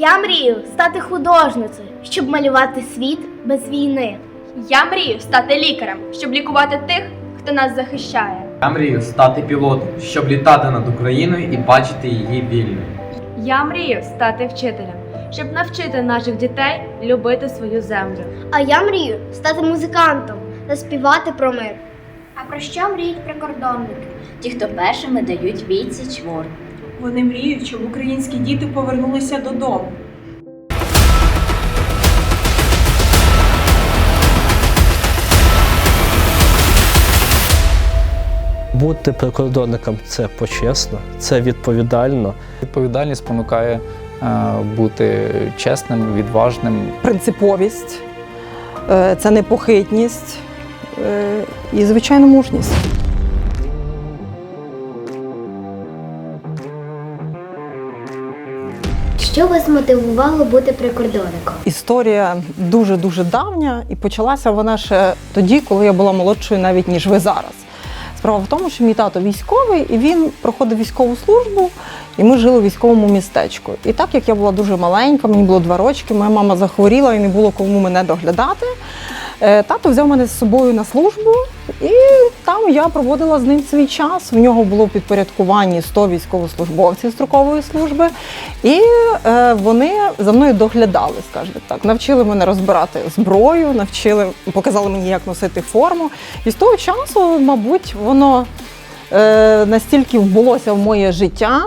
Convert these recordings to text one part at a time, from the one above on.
Я мрію стати художницею, щоб малювати світ без війни. Я мрію стати лікарем, щоб лікувати тих, хто нас захищає. Я мрію стати пілотом, щоб літати над Україною і бачити її вільною. Я мрію стати вчителем, щоб навчити наших дітей любити свою землю. А я мрію стати музикантом та співати про мир. А про що мріють прикордонники? Ті, хто першими дають відсіч ворогу. Вони мріють, щоб українські діти повернулися додому. Бути прикордонником це почесно, це відповідально. Відповідальність спонукає е, бути чесним, відважним. принциповість, е, це непохитність е, і, звичайно, мужність. Що вас мотивувало бути прикордонником? Історія дуже дуже давня, і почалася вона ще тоді, коли я була молодшою, навіть ніж ви зараз. Справа в тому, що мій тато військовий, і він проходив військову службу, і ми жили у військовому містечку. І так як я була дуже маленька, мені було два рочки, моя мама захворіла і не було кому мене доглядати. Е, Тато взяв мене з собою на службу, і там я проводила з ним свій час. В нього було підпорядкування підпорядкуванні 100 військовослужбовців строкової служби, і е, вони за мною доглядали, скажімо так. Навчили мене розбирати зброю, навчили, показали мені, як носити форму. І з того часу, мабуть, воно е, настільки вбулося в моє життя.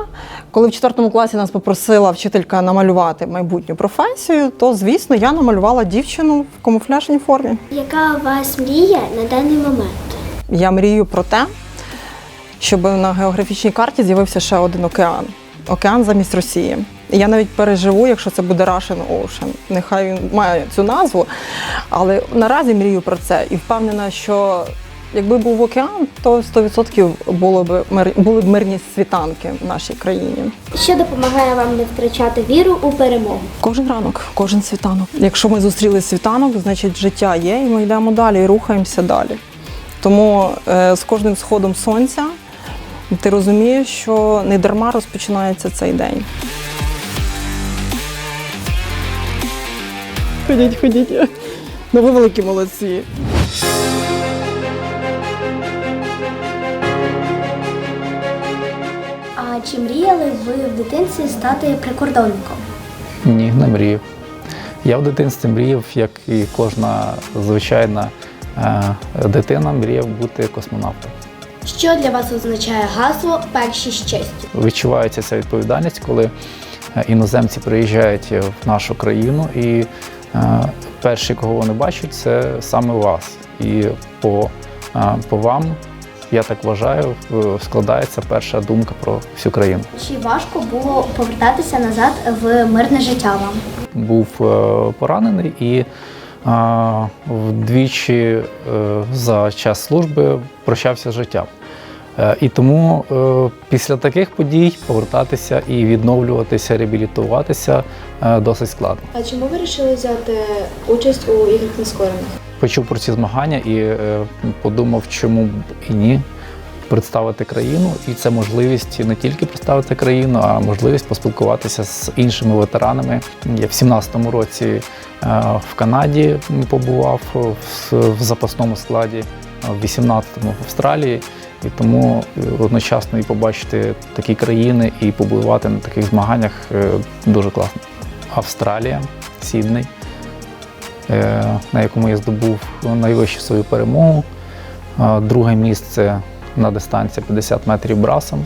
Коли в 4 класі нас попросила вчителька намалювати майбутню професію, то звісно я намалювала дівчину в камуфляжній формі. Яка у вас мрія на даний момент? Я мрію про те, щоб на географічній карті з'явився ще один океан. Океан замість Росії. Я навіть переживу, якщо це буде Russian Ocean. Нехай він має цю назву. Але наразі мрію про це і впевнена, що якби був океан, то 100% було б були б мирні світанки в нашій країні. Що допомагає вам не втрачати віру у перемогу? Кожен ранок, кожен світанок. Якщо ми зустріли світанок, значить життя є, і ми йдемо далі і рухаємося далі. Тому е, з кожним сходом сонця ти розумієш, що не дарма розпочинається цей день. Ходіть, ходіть. Ну ви великі молодці. Чи мріяли ви в дитинстві стати прикордонником? Ні, не мрію. Я в дитинстві мріяв, як і кожна звичайна е, дитина, мріяв бути космонавтом. Що для вас означає гасло перші з честю? Відчувається ця відповідальність, коли е, іноземці приїжджають в нашу країну, і е, перші, кого вони бачать, це саме вас. І по, е, по вам, я так вважаю, е, складається перша думка про всю країну. Чи важко було повертатися назад в мирне життя вам? був е, поранений і е, вдвічі за час служби прощався з життям. І тому після таких подій повертатися і відновлюватися, реабілітуватися досить складно. А чому ви вирішили взяти участь у іграх нескорених? Почув про ці змагання і е, подумав, чому б і ні представити країну. І це можливість не тільки представити країну, а можливість поспілкуватися з іншими ветеранами. Я в 17-му році е, в Канаді побував в, запасному складі, в 18-му в Австралії. І тому е, одночасно і побачити такі країни і побувати на таких змаганнях дуже класно. Австралія, Сідней е, на якому я здобув найвищу свою перемогу. Е, Друге місце на дистанції 50 метрів брасом,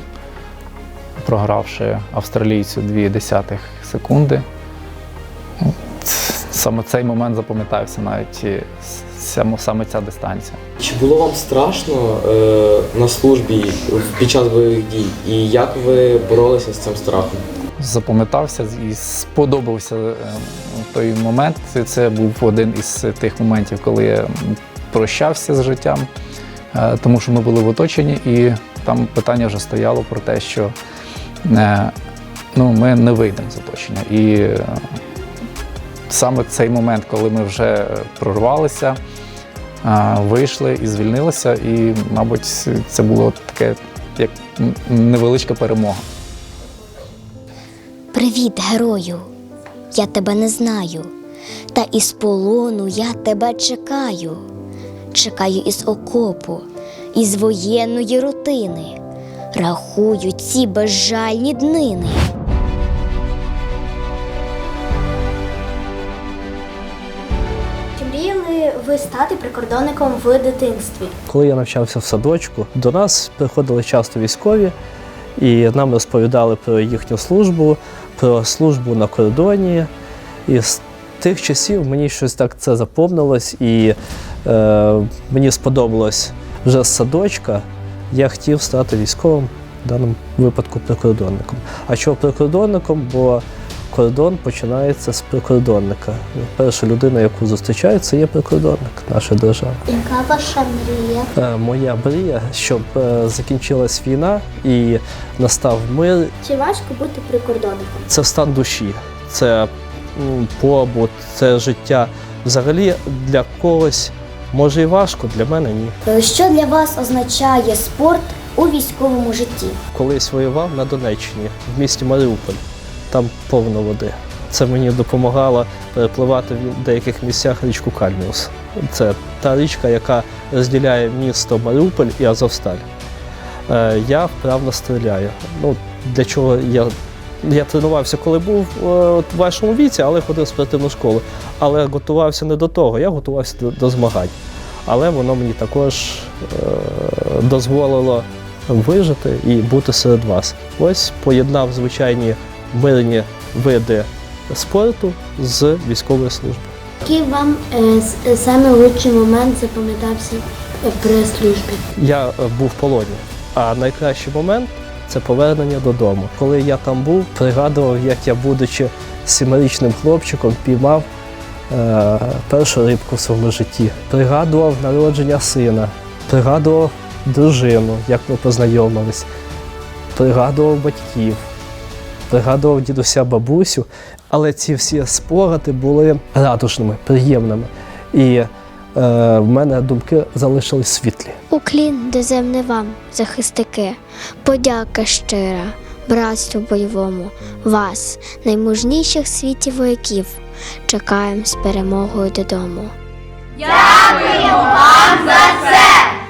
програвши австралійцю 2,1 секунди. Ну, Саме цей момент запам'ятався навіть саме ця дистанція. Чи було вам страшно е, на службі під час бойових дій? І як ви боролися з цим страхом? Запам'ятався і сподобався е, той момент. Це- був один із тих моментів, коли я прощався з життям, е, тому що ми були в оточенні, і там питання вже стояло про те, що е, ну, ми не вийдемо з оточення. І саме цей момент, коли ми вже прорвалися, вийшли і звільнилися, і, мабуть, це було таке як невеличка перемога. Привіт, герою! я тебе не знаю, та із полону я тебе чекаю. Чекаю із окопу, із воєнної рутини. Рахую ці безжальні днини. Чи мріяли ви стати прикордонником в дитинстві? Коли я навчався в садочку, до нас приходили часто військові, і нам розповідали про їхню службу, про службу на кордоні. І з тих часів мені щось так це заповнилось, і е, мені сподобалось вже з садочка. Я хотів стати військовим, в даному випадку прикордонником. А чого прикордонником? Бо кордон починається з прикордонника. Перша людина, яку зустрічають, це є прикордонник нашої держави. Яка ваша мрія? Е, Моя мрія, щоб е, закінчилась війна і настав мир. Чи важко бути прикордонником? Це стан душі, це побут, це життя. Взагалі для когось може і важко, для мене ні. Е, Що для вас означає спорт у військовому житті? Колись воював на Донеччині, в місті Маріуполь, там повно води. Це мені допомагало перепливати в деяких місцях річку Кальміус. Це та річка, яка розділяє місто Маріуполь і Азовсталь. Е, Я вправно стріляю. Ну, для чого я. Я тренувався, коли був е, в вашому віці, але ходив в спортивну школу. Але готувався не до того, я готувався до, до змагань. Але воно мені також е, дозволило вижити і бути серед вас. Ось поєднав звичайні мирні види спорту з військової служби. Який вам е, саме лучший момент запам'ятався при службі? Я е, був в полоні, а найкращий момент це повернення додому. Коли я там був, пригадував, як я, будучи сімирічним хлопчиком, піймав е, першу рибку в своєму житті. Пригадував народження сина, пригадував дружину, як ми познайомились, пригадував батьків, пригадував дідуся бабусю. Але ці всі спогади були радужними, приємними. І е, в мене думки залишились світлі. Уклін доземне вам, захистики, подяка щира, братству бойовому, вас, наймужніших в світі вояків, чекаємо з перемогою додому. Дякуємо вам за це!